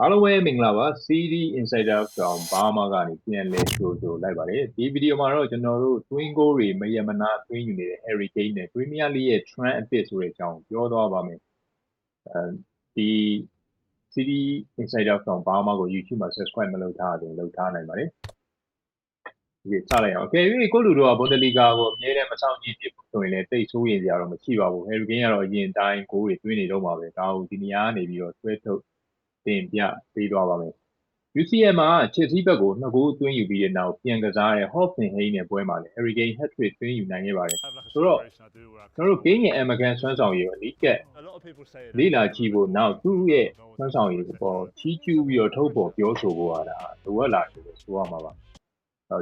အားလုံးပဲမင်္ဂလာပါ CD Insider from Burma ကနေပြန်လည်ကြိုဆိုလိုက်ပါတယ်ဒီဗီဒီယိုမှာတော့ကျွန်တော်တို့ Twin Goal တွေမယမနာ Twin ယူနေတဲ့ Harry Kane နဲ့ Premier League ရဲ့ Trend Update ဆိုတဲ့အကြောင်းပြောသွားပါမယ်အဲဒီ CD Insider from Burma ကို YouTube မှာ Subscribe မလုပ်ထားရင်လုပ်ထားနိုင်ပါတယ်ဒီချလိုက်အောင် Okay ကိုလူတို့က Bundesliga ကိုအမြဲတမ်းမဆောင်ကြည့်ဖြစ်ဆိုရင်လည်းတိတ်ဆိုးရင်စရာတော့မရှိပါဘူး Harry Kane ကတော့အရင်တိုင်းကိုတွေတွင်းနေတော့မှာပဲဒါကိုဒီနေရာကနေပြီးတော့ဆွဲထုတ် တင်ပြပေးသွားပါမယ် UCL မှာ Chelsea ဘက်ကိုနှစ်ဂိုးသွင်းယူပြီးတဲ့နောက်ပြန်ကစားတဲ့ Hoffenheim နဲ့ပွဲမှာလည်း Harry Kane hat-trick သွင်းယူနိုင်ခဲ့ပါတယ်ဆိုတော့ကျွန်တော်တို့ Kane ရဲ့ American ဆွမ်းဆောင်ရည်ကိုအနီးကပ်လေ့လာကြည့်ဖို့နောက်သူ့ရဲ့ဆွမ်းဆောင်ရည်ပေါ်ချီးကျူးပြီးတော့ထုတ်ပေါ်ပြောဆိုဖို့ဟာဒါလိုအပ်လာတယ်လို့ဆိုရမှာပါ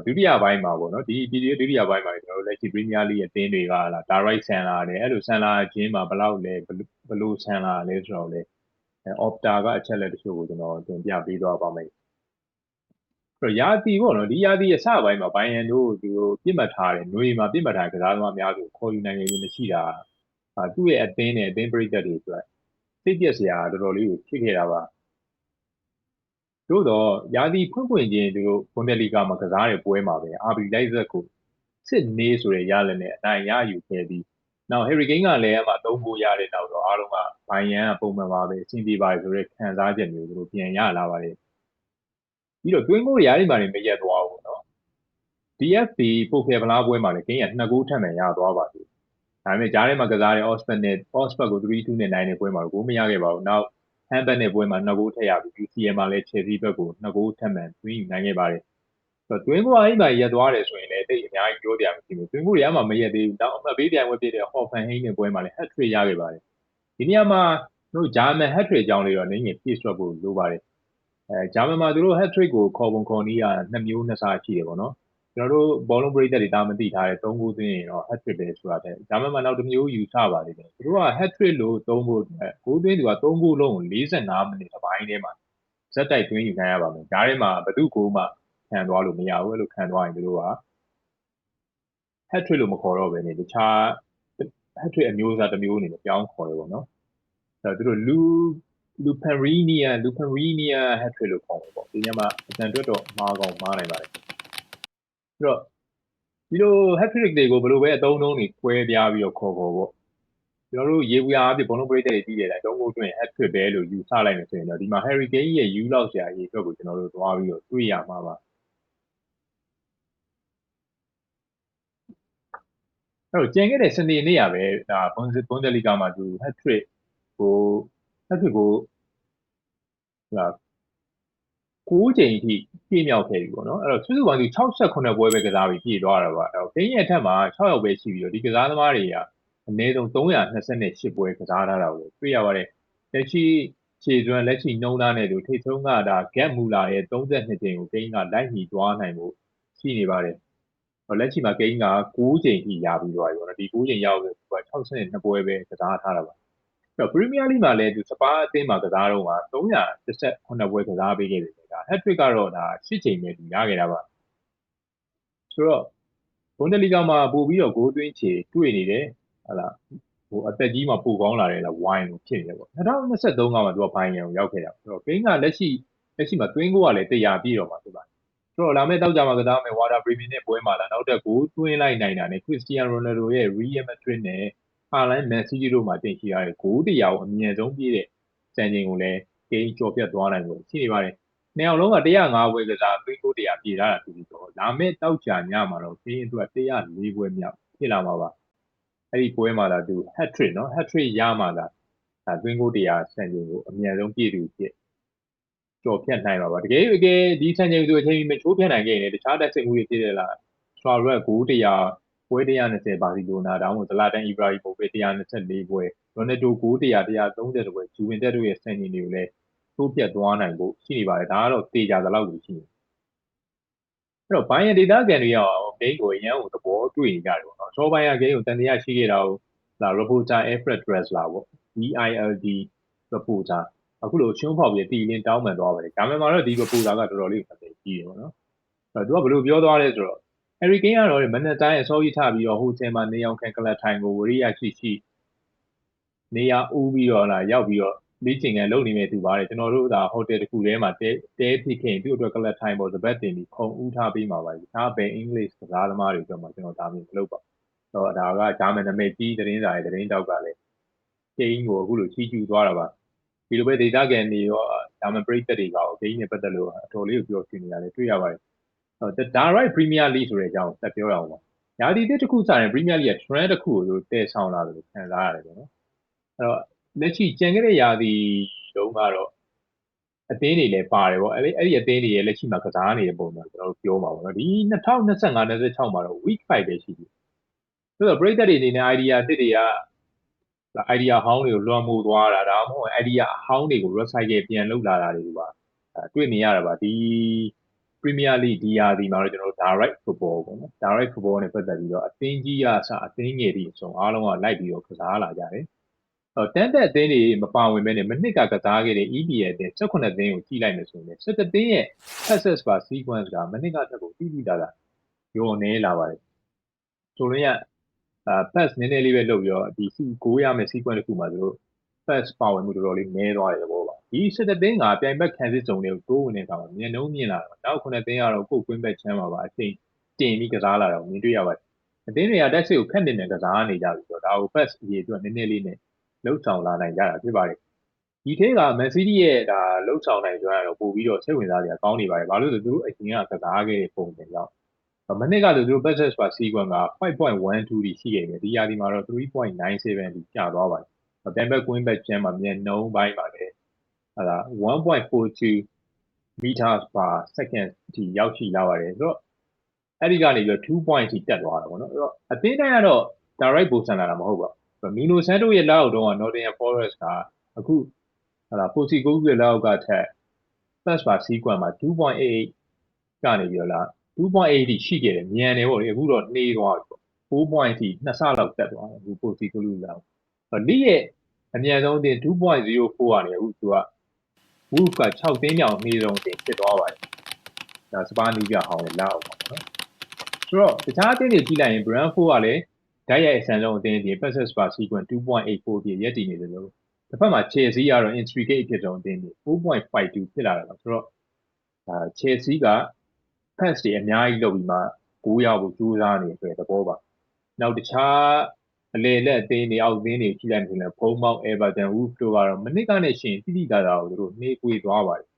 ဒုတိယပိုင်းမှာပေါ့နော်ဒီဒီဒုတိယပိုင်းမှာကျွန်တော်တို့လက်ရှိ Premier League ရဲ့တင်းတွေကလာ direct ဆန်လာတယ်အဲ့လိုဆန်လာခြင်းမှာဘယ်လောက်လဲဘယ်လိုဆန်လာလဲဆိုတော့လေ opta ကအချက်လက်တချို့ကိုကျွန်တော်တင်ပြပေးသွားပါမယ်တော့ရာသီပေါ့နော်ဒီရာသီအစပိုင်းမှာဘိုင်ယန်တို့ဒီလိုပြစ်မှတ်ထားတယ်ຫນွေမှာပြစ်မှတ်ထားကစားသမားများစုခေါ်ယူနိုင်ရခြင်းမရှိတာအာသူ့ရဲ့အသင်းနဲ့အသင်းပရိသတ်တွေအတွက်စိတ်ပြက်စရာတော်တော်လေးကိုဖြစ်ခဲ့တာပါသို့တော့ရာသီဖွင့်ဖွင့်ချင်းသူတို့ဘွန်ဒလီဂါမှာကစားတဲ့ပွဲမှာပဲအာဘီလိုက်ဇက်ကိုစစ်နေဆိုတဲ့ရလနဲ့အနိုင်ရယူခဲ့ပြီး နောက် Harry Kane ကလည်းအမှသုံးဖို့ရတဲ့နောက်တော့အားလုံးကဘိုင်ယန်ကပုံမှန်ပါပဲအဆင်ပြေပါတယ်ဆိုတဲ့ခံစားချက်မျိုးသူတို့ပြန်ရလာပါတယ်ပြီးတော့တွင်းကိုရာဒီမှာနေမရက်သွားဘူးနော် DFB ပို့ဖယ်ဗလားပွဲမှာလည်း Kane ကနှစ်ဂိုးထပ်မံရသွားပါသေးဒါပေမဲ့ဂျားထဲမှာကစားတဲ့ Oxford နဲ့ Oxford ကို3-2နဲ့နိုင်တဲ့ပွဲမှာဂိုးမရခဲ့ပါဘူးနောက် Hamburg နဲ့ပွဲမှာနှစ်ဂိုးထပ်ရပြီး UCL မှာလည်း Chelsea ဘက်ကိုနှစ်ဂိုးထပ်မံသွင်းယူနိုင်ခဲ့ပါတယ်ဆို တော့တွင်းကိုအဲ့မှာရက်သွားတယ်ဆိုရင်လည်းတိတ်အများကြီးပြောတရားမရှိဘူးတွင်းကိုရမှာမရက်သေးဘူးနောက်အမှတ်ပေးပြိုင်ပွဲဖြစ်တဲ့ Hoffenheim နဲ့ပွဲမှာလည်း hat trick ရခဲ့ပါတယ်ဒီနေရာမှာတို့ဂျာမန် hat trick အကြောင်းလေးတော့နည်းနည်းပြည့်စွက်ဖို့လိုပါတယ်အဲဂျာမန်မှာသူတို့ hat trick ကိုခေါ်ပုံခေါ်နည်းကနှစ်မျိုးနှစ်စားရှိတယ်ပေါ့နော်ကျွန်တော်တို့ဘောလုံးပရိသတ်တွေဒါမသိထားတဲ့သုံးခုသွင်းရင်တော့ hat trick ပဲဆိုတာတဲ့ဂျာမန်မှာနောက်တစ်မျိုးယူဆပါလိမ့်မယ်သူတို့က hat trick လို့သုံးဖို့အတွက်ဂိုးသွင်းသူကသုံးခုလုံးကို45မိနစ်တစ်ပိုင်းထဲမှာဇက်တိုက်သွင်းယူနိုင်ရပါမယ်ဒါထဲမှာဘယ်သူကိုမှ ခံသွားလို့မရဘူးအဲ့လိုခံသွားရင်သူတို့က hat trick လို့မခေါ်တော့ဘဲねတခြား hat trick အမျိုးအစားတစ်မျိုးအနေနဲ့ပြောင်းခေါ်တယ်ပေါ့နော်အဲ့တော့သူတို့လူ Luperinia Luperinia hat trick လို့ခေါ်မှာပေါ့ဒီညမှာအတန်တွက်တော့မားကောင်မားနိုင်ပါတယ်ပြီးတော့ဒီလို hat trick တွေကိုဘယ်လိုပဲအသုံးအနှုန်းတွေ꿰ပြားပြီးတော့ခေါ်ခေါ်ပေါ့ကျွန်တော်တို့ရေဘူးရအဖြစ်ဘုံလုံးပရိသတ်တွေပြီးတဲ့အတိုင်းသုံးဖို့အတွင်း hat trick ပဲလို့ယူဆလိုက်မယ်ဆိုရင်တော့ဒီမှာ Harry Kane ရဲ့ U လောက်ဆရာအရေးအတွက်ကိုကျွန်တော်တို့သွားပြီးတော့တွေ့ရမှာပါ အဲ့တော့ကျန်ခဲ့တဲ့စနေနေ့ရပဲဒါဘွန်ဘွန်ဒလီဂါမှာသူ hat trick ကို hat trick ကိုဟလာ9ချိန်အထိပြည့်မြောက်ခဲ့ပြီပေါ့နော်အဲ့တော့စုစုပေါင်းသူ68ပွဲပဲကစားပြီးပြည့်သွားတာပါအဲ့တော့ဂိမ်းရဲ့အထက်မှာ6ယောက်ပဲရှိပြီးတော့ဒီကစားသမားတွေကအနည်းဆုံး328ပွဲကစားထားတာကိုတွေ့ရပါတယ်လက်ရှိခြေစွမ်းလက်ရှိနှုံးသားနဲ့သူထိတ်ဆုံးကဒါ gap မူလာရဲ့32ချိန်ကိုဂိမ်းကလိုက်ညီသွားနိုင်ဖို့ရှိနေပါတယ် လက်ရှိမှာဂိမ်းက9ချိန်ထိရပြီးသွားပြီပေါ့နော်ဒီ9ချိန်ရောက်ပြီးသူက62ပွဲပဲကစားထားတာပါတော့ Premier League မှာလည်းသူစပါးအသင်းမှာကစားတော့က318ပွဲကစားပေးခဲ့တယ်ဒါ hat trick ကတော့ဒါ8ချိန်ပဲသူရခဲ့တာပါဆိုတော့ Bundesliga မှာပို့ပြီးတော့ဂိုးသွင်းချေတွေ့နေတယ်ဟလာဟိုအသက်ကြီးမှပိုကောင်းလာတယ်လားဝိုင်းလို့ဖြစ်နေတယ်ပေါ့2023ကမှသူကဘိုင်းရန်ကိုရောက်ခဲ့တာဆိုတော့ Kane ကလက်ရှိလက်ရှိမှာသွင်းကိုကလည်း100ပြည့်တော့မှာသူက ဆိုတော့လာမယ့်တောက်ကြမှာကစားမယ် Water Bremen နဲ့ပွဲမှာလာနောက်တက်ကိုသွင်းလိုက်နိုင်တာနဲ့ Cristiano Ronaldo ရဲ့ Real Madrid နဲ့ဟာလန်မန်စီးတီးတို့မှာတင်ရှိရတဲ့ဂိုးတရားကိုအမြင့်ဆုံးပြည့်တဲ့စံချိန်ကိုလည်းဂိမ်းကျော်ပြတ်သွားနိုင်လို့ရှိနေပါတယ်။နှစ်ယောက်လုံးက105ပွဲကစားပြီးဂိုးတရားပြေးလာတာဖြစ်ပြီးတော့လာမယ့်တောက်ကြညမှာတော့ဂိမ်းအတွက်104ပွဲမြောက်ဖြစ်လာမှာပါ။အဲ့ဒီပွဲမှာလာသူ hat trick နော် hat trick ရမှာလားအဲသွင်းဂိုးတရားစံချိန်ကိုအမြင့်ဆုံးပြည့်သူဖြစ် ကျော်ဖြတ်နိုင်ပါပါတကယ်တကယ်ဒီစံချိန်ကိုအချိန်မချိုးဖြတ်နိုင်ခဲ့ရင်တခြားတက်စစ်မှုတွေဖြစ်တယ်လားဆွာရက်ဂိုးတရားပွဲ120ဘာစီလိုနာဒါမှမဟုတ်ဇလာတန်အီဘရာဟီမိုဗစ်124ပွဲရိုနယ်ဒိုဂိုး100 130ပွဲဂျူဝင်တက်တို့ရဲ့စံချိန်တွေကိုလည်းထိုးပြတ်သွားနိုင်ဖို့ရှိနေပါတယ်ဒါကတော့တေချာသလောက်ကိုရှိနေအဲ့တော့ဘိုင်းရဒေတာကန်တွေရောဂိမ်းကိုအရန်ကိုသဘောတွေ့နေကြတယ်ပေါ့နော်စောဘိုင်းရဂိမ်းကိုတန်တရားရှိခဲ့တာကိုလာ reporter Alfred Dressler ပေါ့ DILD reporter အခုလိုရှုံးဖောက်ပြီးတီလင်းတောင်းပန်သွားပါတယ်ဒါမှမဟုတ်တော့ဒီ reporter ကတော်တော်လေးပတ်သက်ကြီးတယ်ပေါ့နော်အဲ့တော့သူကဘယ်လိုပြောသွားလဲဆိုတော့ Harry Kane ကတော့မနက်တိုင်းအစောကြီးထပြီးတော့ဟိုဆယ်မှာနေအောင်ခံကလပ်ထိုင်ကိုဝရိယရှိရှိနေရာဦးပြီးတော့လာရောက်ပြီးတော့လေ့ကျင့်ခန်းလုပ်နေမဲ့သူပါတယ်ကျွန်တော်တို့ဒါဟိုတယ်တစ်ခုထဲမှာတဲတဲဖြစ်ခင်သူ့အတွက်ကလပ်ထိုင်ပေါ်စပတ်တင်ပြီးခုံဦးထားပေးမှာပါဒါပဲအင်္ဂလိပ်စကားသမားတွေပြောမှာကျွန်တော်ဒါမျိုးမလုပ်ပါဘူးတော့ဒါကဂျာမန်နာမည်ကြီးသတင်းစာရဲ့သတင်းတောက်ကလည်းကိန်းကိုအခုလိုချီးကျူးသွားတာပါ ဒီလိုပဲဒေတာကန်တွေရောဂျာမန်ပရိသတ်တွေကရောဂိမ်းနဲ့ပတ်သက်လို့အတော်လေးကိုပြောပြနေတာလည်းတွေ့ရပါတယ်ဟို Direct Premier League ဆိုတဲ့အကြောင်းတက်ပြောရအောင်ပါညာဒီတစ်ခုစရင် Premier League ရဲ့ trend တစ်ခုကိုတည်ဆောင်လာတယ်လို့ခံစားရတယ်ပေါ့နော်အဲ့တော့လက်ရှိကြံခဲ့တဲ့ရာသီတုန်းကတော့အသင်းတွေလည်းပါတယ်ပေါ့အဲ့ဒီအဲ့ဒီအသင်းတွေရဲ့လက်ရှိမှာကစားနေတဲ့ပုံစံကျွန်တော်တို့ပြောမှာပေါ့နော်ဒီ2025 26မှာတော့ week 5ပဲရှိပြီဆိုတော့ပရိသတ်တွေအနေနဲ့ idea တစ်တွေက idea ဟောင်းတွေကိုလွှမ်းမိုးသွားတာဒါမှမဟုတ် idea ဟောင်းတွေကို recycle ပြန်လုပ်လာတာတွေပါတွေ့နေရတာပါဒီ Premier League ဒီရာသီမှာတော့ကျွန်တော်တို့ direct football ပေါ့နော် direct football နဲ့ပတ်သက်ပြီးတော့အသင်းကြီးအစအသင်းငယ်တွေအစုံအားလုံးကလိုက်ပြီးတော့ကစားလာကြတယ်။အော်တန်တက်အသင်းတွေမပါဝင်ဘဲနဲ့မနစ်ကကစားခဲ့တဲ့ EPL အသင်း18အသင်းကိုကြည့်လိုက်မယ်ဆိုရင်17သင်းရဲ့ success bar sequence ကမနစ်ကတက်ကိုတိတိကျကျညော်နေလာပါတယ်။ဆိုရင်က အာ pass နည်းနည်းလေးပဲလုပ်ပြီးတော့ဒီ9ရမယ် sequence တစ်ခုမှာသူတို့ pass ပါဝင်မှုတော်တော်လေးနည်းသွားတယ်ပေါ့ပါဒီ17သင်းကပြိုင်ဘက်ခံစစ်စုံတွေကိုတိုးဝင်တဲ့အခါမှာမြန်နှုံးမြင့်လာတယ်နောက်9သင်းကတော့ကိုယ်ကွင်းဘက်ချမ်းမှာပါအချိန်တင်ပြီးကစားလာတော့မြင်တွေ့ရပါတယ်အသင်းတွေကတက်စစ်ကိုခက်နေနေကစားနေကြပြီဆိုတော့ဒါကို pass အရေးအတွက်နည်းနည်းလေးနဲ့လှုပ်ဆောင်လာနိုင်ကြတာဖြစ်ပါတယ်ဒီထဲကမန်စီးတီးရဲ့ဒါလှုပ်ဆောင်နိုင်ကြတော့ပို့ပြီးတော့စိတ်ဝင်စားစရာကောင်းနေပါတယ်ဘာလို့လဲဆိုသူတို့အရင်ကကစားခဲ့တဲ့ပုံစံကြောင့် မနစ်ကဆိုသူတို့ passes per sequence က5.12တိရှိခဲ့တယ်ဒီရာဒီမှာတော့3.97တိကျသွားပါတယ်ပြိုင်ဘက်ကွင်းဘက်ချမ်းမှာမြန်နှုံးပိုင်းပါလေဟာလား1.42 meters per second အထိရောက်ရှိလာပါတယ်ဆိုတော့အဲ့ဒီကနေပြီးတော့2 point ထိတက်သွားတာပေါ့နော်အဲ့တော့အသင်းတိုင်းကတော့ direct ပို့ဆန်လာတာမဟုတ်ပါဘူးမီနိုဆန်တိုရဲ့လက်အောက်တုန်းက Nottingham Forest ကအခုဟာလား Postecoglou ရဲ့လက်အောက်ကထက် pass per sequence မှာ2.88ကနေပြီးတော့လား 2.8ထိရှိခဲ့တယ်မြန်တယ်ပေါ့လေအခုတော့နှေးသွားပြီပေါ့4 point ထိနှစ်ဆလောက်တက်သွားတယ်အခု Postecoglou လက်အောက်လိရဲ့အမြန်ဆုံးအသင်း2.04ကနေအခုသူက Wolf က6သိန်းမြောင်နှေးဆုံးအသင်းဖြစ်သွားပါတယ်။ဒါစပါးနီးပြဟောင်းရဲ့လက်အောက်ပါနော်။ဆိုတော့တခြားအသင်းတွေကြည့်လိုက်ရင် Brentford ကလည်းဓာတ်ရိုက်အဆန်ဆုံးအသင်းအပြင် passes per sequence 2.84ပြည့်ရက်တည်နေတယ်လို့တစ်ဖက်မှာ Chelsea ကတော့ intricate ဖြစ်ဆုံးအသင်းတွေ4.52ဖြစ်လာတာပါဆိုတော့ဒါ Chelsea က pass တွေအများကြီးလုပ်ပြီးမှ9ရောက်ဖို့ကြိုးစားနေတဲ့သဘောပါ။နောက်တခြားအလေလက်အသင်းတွေအောက်အသင်းတွေကြည့်လိုက်ရင်လည်းဖုံးမောက် Everton Wolf တို့ကတော့မနစ်ကနဲ့ရှင်တိတိကျကျကိုသူတို့နှေးကွေးသွားပါတယ်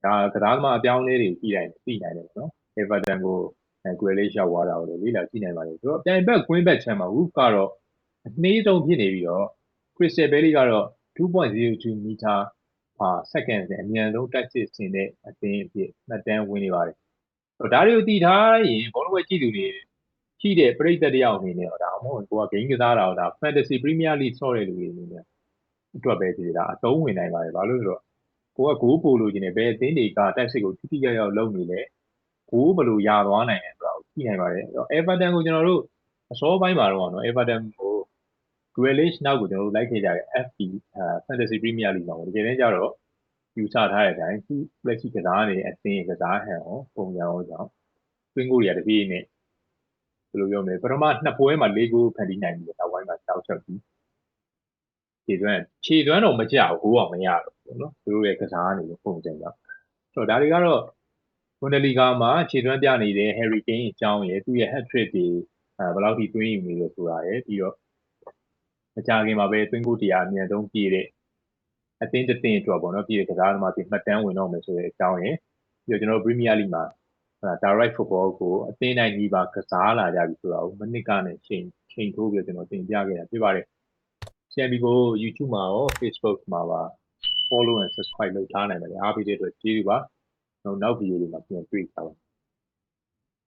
။ဒါကစားသမားအပြောင်းအလဲတွေကြည့်လိုက်ရင်သိနိုင်တယ်ပေါ့နော်။ Everton ကို Grealish ရောက်သွားတာကိုလေ့လာကြည့်နိုင်ပါတယ်ဆိုတော့အပြိုင်ဘက်ကွင်းဘက်ချမ်းမှာ Wolf ကတော့အနှေးဆုံးဖြစ်နေပြီးတော့ Crystal Palace ကတော့2.02 meter per second နဲ့အမြန်ဆုံးတိုက်စစ်ဆင်တဲ့အသင်းအဖြစ်မှတ်တမ်းဝင်နေပါတယ်။ ဒါတွေကိုတည်ထားရင်ဘောလုံးပွဲကြည့်သူတွေရှိတဲ့ပရိသတ်တယောက်အနေနဲ့တော့ဒါမှမဟုတ်ကိုကဂိမ်းကစားတာတော့ဒါ Fantasy Premier League ဆော့တဲ့လူတွေအနေနဲ့အတွက်ပဲဒီဒါအသုံးဝင်နိုင်ပါတယ်ဘာလို့လဲဆိုတော့ကိုကဂိုးပို့လို့ခြင်းနဲ့ဘယ်အသင်းတွေကတက်စစ်ကိုထိထိရောက်ရောက်လုပ်နေလဲဂိုးဘယ်လိုရသွားနိုင်လဲဆိုတာကိုကြည့်နိုင်ပါတယ်အဲ့တော့ Everton ကိုကျွန်တော်တို့အစောပိုင်းမှာတော့နော် Everton ကို Grealish နောက်ကိုကျွန်တော်တို့လိုက်ခဲ့ကြတဲ့ FP Fantasy Premier League မှာပေါ့ဒီကနေ့ကျတော့ ယူဆထားတဲ့အတိုင်းသူလက်ရှိကစားနေတဲ့အသင်းကစားဟန်ရောပုံစံရောကြောင့်သွင်းကိုရတပြေးနဲ့ဘယ်လိုပြောမလဲပထမနှစ်ပွဲမှာ၄ဂိုးဖန်တီးနိုင်ပြီးတော့ဝိုင်းမှာတောက်ချက်ပြီးခြေသွမ်းခြေသွမ်းတော့မကြဘူးဂိုးကမရတော့ဘူးနော်သူတို့ရဲ့ကစားနေတဲ့ပုံစံကြောင့်ဆိုတော့ဒါတွေကတော့ဘွန်ဒလီဂါမှာခြေသွမ်းပြနေတဲ့ Harry Kane အကြောင်းရယ်သူ့ရဲ့ hat trick တွေအဲဘယ်လောက်ထိတွင်းယူနေလဲဆိုတာရယ်ပြီးတော့မကြခင်မှာပဲ twin goal တရားအမြန်ဆုံးပြေးတဲ့ အသင်းတစ်သင်းအတွက်ပေါ့နော်ပြည့်တဲ့ကစားသမားတွေမှတ်တမ်းဝင်တော့မယ်ဆိုတဲ့အကြောင်းရယ်ပြီးတော့ကျွန်တော် Premier League မှာ direct football ကိုအသင်းတိုင်းကြီးပါကစားလာကြပြီဆိုတာကိုမနစ်ကနဲ့ချိန်ချိန်ထိုးပြီးကျွန်တော်သင်ပြခဲ့တာဖြစ်ပါတယ်။ CMB ကို YouTube မှာရော Facebook မှာပါ follow and subscribe လုပ်ထားနိုင်ပါတယ်အားပေးတဲ့အတွက်ကျေးဇူးပါ။နောက်နောက်ဗီဒီယိုတွေမှာပြန်တွေ့ကြပါမယ်